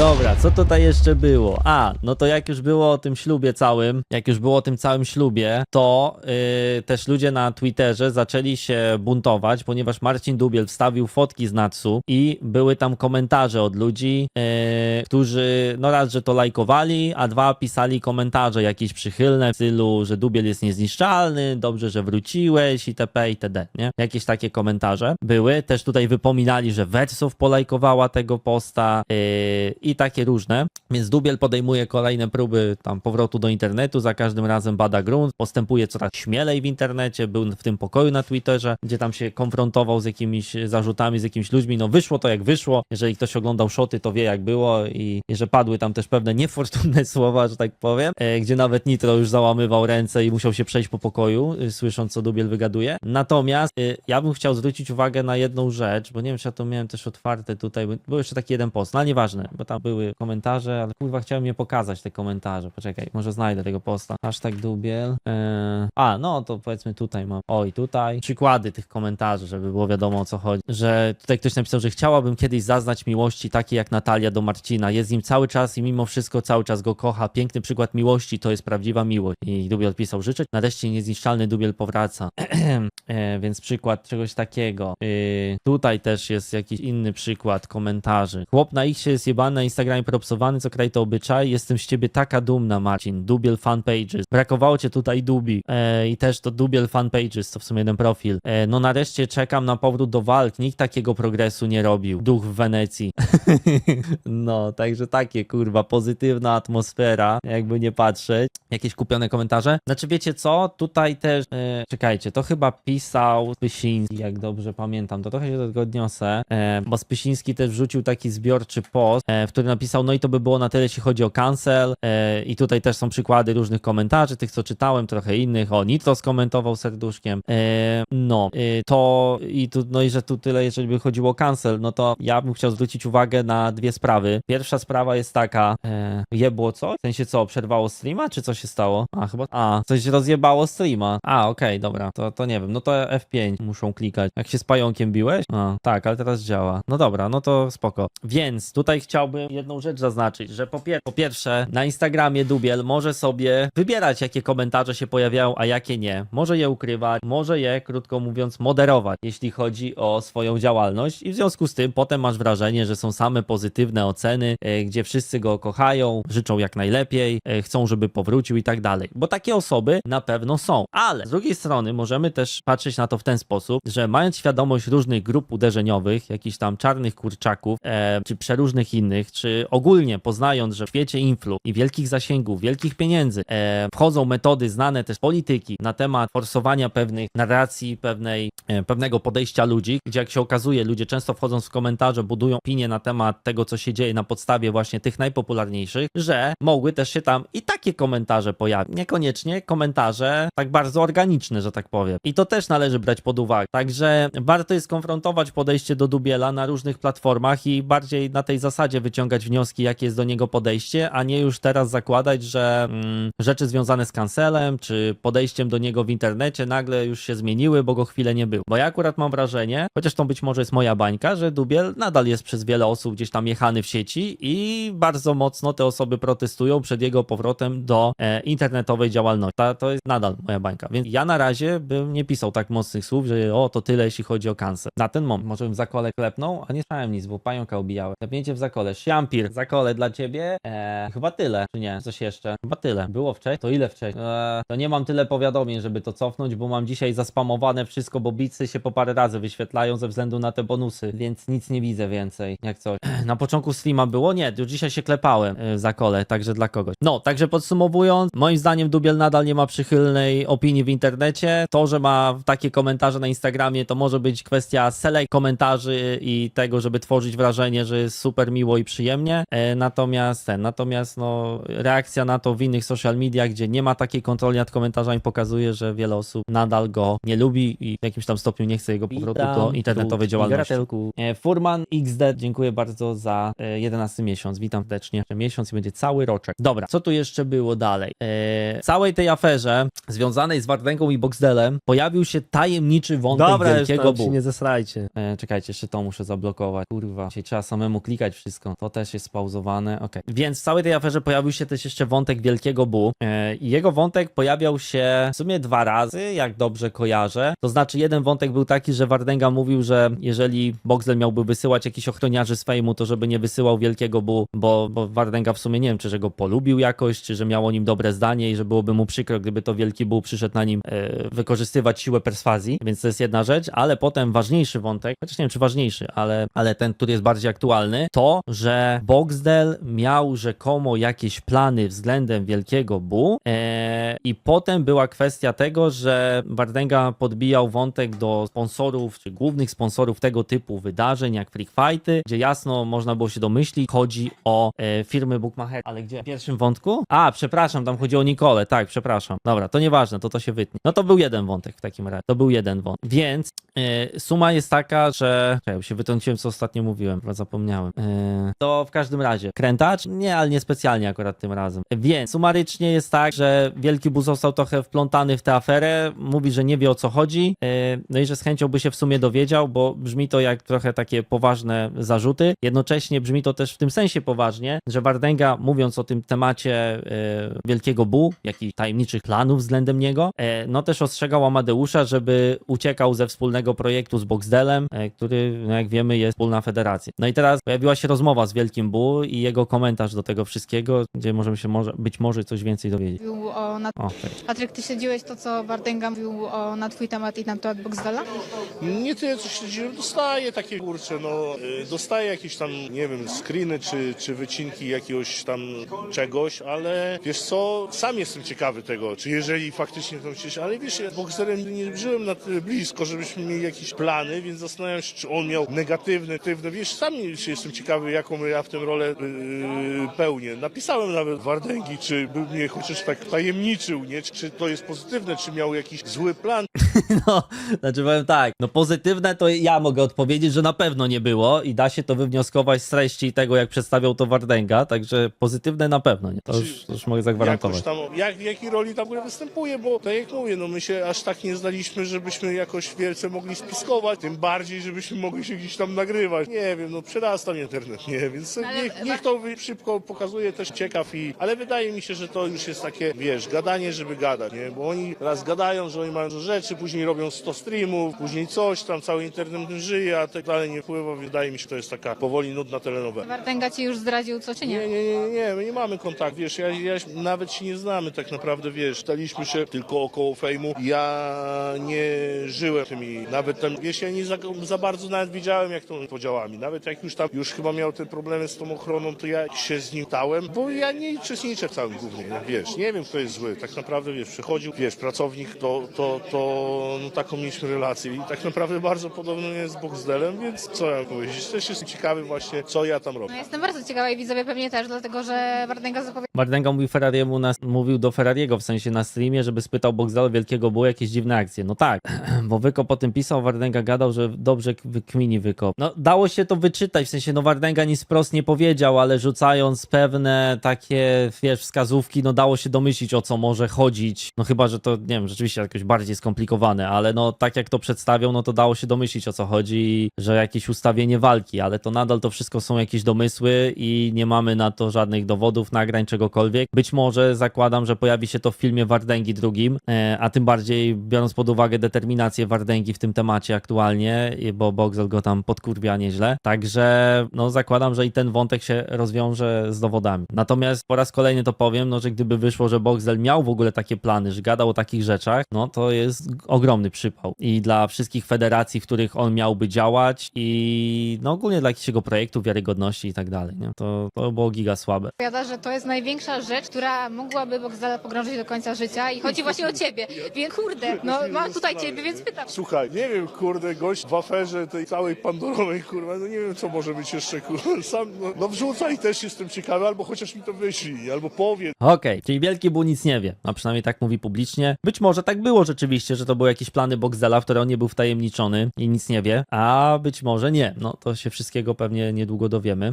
Dobra, co tutaj jeszcze było? A, no to jak już było o tym ślubie całym, jak już było o tym całym ślubie, to yy, też ludzie na Twitterze zaczęli się buntować, ponieważ Marcin Dubiel wstawił fotki z Natsu i były tam komentarze od ludzi, yy, którzy no raz, że to lajkowali, a dwa pisali komentarze jakieś przychylne w stylu, że Dubiel jest niezniszczalny, dobrze, że wróciłeś itp. itd. Nie? Jakieś takie komentarze były. Też tutaj wypominali, że Wersow polajkowała tego posta yy, i takie różne. Więc Dubiel podejmuje kolejne próby tam powrotu do internetu, za każdym razem bada grunt, postępuje coraz śmielej w internecie, był w tym pokoju na Twitterze, gdzie tam się konfrontował z jakimiś zarzutami, z jakimiś ludźmi. No wyszło to jak wyszło. Jeżeli ktoś oglądał szoty, to wie jak było i, że padły tam też pewne niefortunne słowa, że tak powiem, e, gdzie nawet Nitro już załamywał ręce i musiał się przejść po pokoju, y, słysząc co Dubiel wygaduje. Natomiast y, ja bym chciał zwrócić uwagę na jedną rzecz, bo nie wiem, czy ja to miałem też otwarte tutaj, był jeszcze taki jeden post, no nieważne, bo tam były komentarze, ale kurwa chciałem je pokazać, te komentarze. Poczekaj, może znajdę tego posta. Hashtag Dubiel. Eee, a, no to powiedzmy tutaj mam. Oj, tutaj. Przykłady tych komentarzy, żeby było wiadomo o co chodzi. Że tutaj ktoś napisał, że chciałabym kiedyś zaznać miłości takiej jak Natalia do Marcina. Jest z nim cały czas i mimo wszystko cały czas go kocha. Piękny przykład miłości to jest prawdziwa miłość. I Dubiel odpisał, życzę. Nareszcie niezniszczalny Dubiel powraca. e, więc przykład czegoś takiego. Yy, tutaj też jest jakiś inny przykład komentarzy. Chłop na X jest jebany na Instagramie propsowany, co kraj to obyczaj. Jestem z ciebie taka dumna, Marcin. Dubiel fanpages. Brakowało cię tutaj Dubi. E, I też to Dubiel fanpages, to w sumie jeden profil. E, no nareszcie czekam na powrót do walk. Nikt takiego progresu nie robił. Duch w Wenecji. no, także takie kurwa, pozytywna atmosfera, jakby nie patrzeć. Jakieś kupione komentarze? Znaczy wiecie co? Tutaj też, e, czekajcie, to chyba pisał Spysiński, jak dobrze pamiętam, to trochę się do tego odniosę, e, bo Spysiński też wrzucił taki zbiorczy post, e, w którym napisał, no i to by było na tyle, jeśli chodzi o cancel e, i tutaj też są przykłady różnych komentarzy, tych co czytałem, trochę innych, o Nitro skomentował serduszkiem, e, no, e, to i tu, no i że tu tyle, jeżeli by chodziło o cancel, no to ja bym chciał zwrócić uwagę na dwie sprawy. Pierwsza sprawa jest taka, e, jebło co? W sensie co, przerwało streama, czy co się stało? A, chyba, a, coś rozjebało streama. A, okej, dobra, to, to nie wiem, no to F5 muszą klikać. Jak się z pająkiem biłeś? A, tak, ale teraz działa. No dobra, no to spoko. Więc tutaj chciałbym jedną rzecz zaznaczyć, że po, pier- po pierwsze, na Instagramie Dubiel może sobie wybierać, jakie komentarze się pojawiają, a jakie nie. Może je ukrywać, może je, krótko mówiąc, moderować, jeśli chodzi o swoją działalność i w związku z tym potem masz wrażenie, że są same pozytywne oceny, e, gdzie wszyscy go kochają, życzą jak najlepiej, e, chcą, żeby powrócił i tak dalej. Bo takie osoby na pewno są. Ale z drugiej strony możemy też patrzeć na to w ten sposób, że mając świadomość różnych grup uderzeniowych, jakichś tam czarnych kurczaków, e, czy przeróżnych innych, czy ogólnie poznając, że w świecie influ i wielkich zasięgów, wielkich pieniędzy e, wchodzą metody znane też polityki na temat forsowania pewnych narracji, pewnej, e, pewnego podejścia ludzi, gdzie jak się okazuje, ludzie często wchodząc w komentarze, budują opinie na temat tego, co się dzieje na podstawie właśnie tych najpopularniejszych, że mogły też się tam i takie komentarze pojawić. Niekoniecznie komentarze tak bardzo organiczne, że tak powiem. I to też należy brać pod uwagę. Także warto jest konfrontować podejście do Dubiela na różnych platformach i bardziej na tej zasadzie wyciągać wnioski, jakie jest do niego podejście, a nie już teraz zakładać, że mm, rzeczy związane z kancelem czy podejściem do niego w internecie nagle już się zmieniły, bo go chwilę nie było. Bo ja akurat mam wrażenie, chociaż to być może jest moja bańka, że Dubiel nadal jest przez wiele osób gdzieś tam jechany w sieci i bardzo mocno te osoby protestują przed jego powrotem do e, internetowej działalności. Ta, to jest nadal moja bańka. Więc ja na razie bym nie pisał tak mocnych słów, że o, to tyle, jeśli chodzi o cancel. Na ten moment. Może bym w zakole klepnął, a nie słyszałem nic, bo pająka ubijałem. Klepnięcie w zakole. Siampir, zakole dla ciebie. Eee, chyba tyle, czy nie? Coś jeszcze? Chyba tyle. Było wcześniej? To ile wcześniej? Eee, to nie mam tyle powiadomień, żeby to cofnąć, bo mam dzisiaj zaspamowane wszystko, bo bicy się po parę razy wyświetlają ze względu na te bonusy, więc nic nie widzę więcej, jak coś. Na początku streama było? Nie, już dzisiaj się klepałem e, w zakole, także dla kogoś. No, także podsumowując, moim zdaniem Dubiel nadal nie ma przychylnej opinii w internecie. To, że ma takie komentarze na Instagramie, to może być kwestia select komentarzy i tego, żeby tworzyć wrażenie, że jest super miło i przyjemnie. E, natomiast ten, natomiast no, reakcja na to w innych social mediach, gdzie nie ma takiej kontroli nad komentarzami, pokazuje, że wiele osób nadal go nie lubi i w jakimś tam stopniu nie chce jego powrotu do internetowej działalności. E, Furman XD, dziękuję bardzo za e, 11 miesiąc. Witam serdecznie. Miesiąc i będzie cały roczek. Dobra, co tu jeszcze było dalej? E, w całej tej aferze związanej z Wardęgą i Boxdelem pojawił się tajemniczy wątek Dobra, już wielkiego tam się bułu. nie zesrajcie. E, czekajcie, jeszcze to muszę zablokować. Kurwa, się trzeba samemu klikać wszystko. To też jest spauzowane, okej. Więc w całej tej aferze pojawił się też jeszcze wątek Wielkiego Bu e, i jego wątek pojawiał się w sumie dwa razy, jak dobrze kojarzę. To znaczy jeden wątek był taki, że Wardenga mówił, że jeżeli Boxel miałby wysyłać jakichś ochroniarzy z fejmu, to żeby nie wysyłał Wielkiego Bu, bo, bo Wardenga w sumie nie wiem, czy że go polubił jakoś, czy że miał o nim dobre zdanie i że byłoby mu przykro, gdyby to Wielki Bu przyszedł na nim e, wykorzystywać siłę perswazji, więc to jest jedna rzecz, ale potem ważniejszy wątek, chociaż nie wiem, czy ważniejszy, ale, ale ten, który jest bardziej aktualny, to, że Boxdel miał rzekomo jakieś plany względem Wielkiego Bu e, i potem była kwestia tego, że Wardenga podbijał wątek do sponsorów, czy głównych sponsorów tego typu wydarzeń, jak Freak Fighty, gdzie jasno można było się domyślić, chodzi o e, firmy Bookmacher, ale gdzie? W pierwszym wątku? A, przepraszam, tam chodzi o Nikolę, tak, przepraszam. Dobra, to nieważne, to to się wytnie. No to był jeden wątek w takim razie, to był jeden wątek. Więc e, suma jest taka, że... Czekaj, bo się wytrąciłem, co ostatnio mówiłem, zapomniałem. E, to w każdym razie, krętacz? Nie, ale nie specjalnie akurat tym razem. Więc sumarycznie jest tak, że Wielki Bu został trochę wplątany w tę aferę, mówi, że nie wie o co chodzi, e, no i że z chęcią by się w sumie dowiedział, bo brzmi to jak trochę takie poważne zarzuty. Jednocześnie brzmi to też w tym sensie poważnie, że Wardenga, mówiąc o tym temacie e, Wielkiego Bu, jakichś tajemniczych planów względem niego, e, no też ostrzegał Amadeusza, żeby uciekał ze wspólnego projektu z Boxdelem, który, no jak wiemy, jest wspólna federacja. No i teraz pojawiła się rozmowa z Wielkim Bu i jego komentarz do tego wszystkiego, gdzie możemy się może, być może coś więcej dowiedzieć. Mówił o na... O, cześć. Patryk, ty śledziłeś to, co Wardenga mówił o, na twój temat i na temat Boxdela? Nie tyle co śledziłem, dostaję takie kurcze, no y, dostaję jakieś tam, nie wiem, screeny czy, czy wycinki jakiegoś tam czegoś, ale wiesz co, sam jestem ciekawy tego, czy jeżeli faktycznie to gdzieś, ale wiesz, ja z Boxerem nie żyłem na tyle blisko, żebyśmy mieli jakieś plany, więc zastanawiam się, czy on miał negatywne, negatywne, wiesz, sam się jestem ciekawy, jaką ja w tym rolę yy, pełnię. Napisałem nawet Wardęgi, czy był mnie chociaż tak tajemniczył, nie, czy to jest pozytywne, czy miał jakiś zły plan, No, znaczy powiem tak, no pozytywne to ja mogę odpowiedzieć, że na pewno nie było i da się to wywnioskować z treści tego, jak przedstawiał to Wardenga, także pozytywne na pewno nie, to już, to już mogę jakoś zagwarantować. tam, jak, w jakiej roli tam występuje, bo tak jak mówię, no my się aż tak nie znaliśmy, żebyśmy jakoś wielce mogli spiskować, tym bardziej, żebyśmy mogli się gdzieś tam nagrywać. Nie wiem, no przyrasta mnie internet, nie, więc Ale- niech, niech to wy- szybko pokazuje, też ciekaw i, ale wydaje mi się, że to już jest takie, wiesz, gadanie, żeby gadać, nie, bo oni raz gadają, że oni mają dużo rzeczy, później robią 100 streamów, później coś tam, cały internet żyje, a tak dalej nie wpływa, wydaje mi się, że to jest taka powoli nudna telenowela. Wardenga ci już zdradził co czy nie? Nie, nie, nie, nie, my nie mamy kontaktu, wiesz, ja, ja nawet się nie znamy tak naprawdę, wiesz, staliśmy się tylko około fejmu, ja nie żyłem tymi, nawet tam, wiesz, ja nie za, za bardzo nawet wiedziałem, jak to podziałami, nawet jak już tam, już chyba miał te problemy z tą ochroną, to ja się z nim dałem, bo ja nie uczestniczę w całym głównie, nie, wiesz, nie wiem, kto jest zły, tak naprawdę, wiesz, przychodził, wiesz, pracownik, to, to, to, no taką mieliśmy relację i tak naprawdę bardzo podobno jest z Boxdelem, więc co ja mam powiedzieć, też jestem ciekawy właśnie, co ja tam robię. No jestem bardzo ciekawa i widzowie pewnie też, dlatego że Wardenga zapowiedział Wardenga mówił Ferrariemu, na, mówił do Ferrariego w sensie na streamie, żeby spytał Boxdala Wielkiego było jakieś dziwne akcje. No tak, bo Wyko po tym pisał, Wardenga gadał, że dobrze wykmini Wyko. No dało się to wyczytać, w sensie no Wardenga nic wprost nie powiedział, ale rzucając pewne takie, wiesz, wskazówki, no dało się domyślić o co może chodzić. No chyba, że to, nie wiem, rzeczywiście jakoś bardziej skomplikowane, ale no tak jak to przedstawiał, no to dało się domyślić o co chodzi, że jakieś ustawienie walki, ale to nadal to wszystko są jakieś domysły i nie mamy na to żadnych dowodów, nagrań, czegokolwiek. Być może zakładam, że pojawi się to w filmie Wardęgi drugim, e, a tym bardziej biorąc pod uwagę determinację Wardęgi w tym temacie aktualnie, bo Boxel go tam podkurwia nieźle. Także no zakładam, że i ten wątek się rozwiąże z dowodami. Natomiast po raz kolejny to powiem, no że gdyby wyszło, że Boxel miał w ogóle takie plany, że gadał o takich rzeczach, no to jest ogromny przypał. I dla wszystkich federacji, w których on miałby działać i no ogólnie dla jakichś jego projektów, wiarygodności i tak dalej, nie? To, to było giga słabe. że to jest największa rzecz, która mogłaby Boxdela pogrążyć do końca życia i chodzi właśnie o ciebie. Więc kurde, no mam tutaj ciebie, więc pytam. Słuchaj, nie wiem, kurde, gość w aferze tej całej pandorowej, kurwa, no nie wiem, co może być jeszcze, kurwa, sam, no, no wrzucaj, też jestem ciekawy, albo chociaż mi to wyślij, albo powie. Okej, czyli Wielki Bu nic nie wie, a przynajmniej tak mówi publicznie. Być może tak było rzeczywiście, że to były jakieś plany Boxdela, w które on nie był wtajemniczony i nic nie wie, a być może nie. No to się wszystkiego pewnie niedługo dowiemy.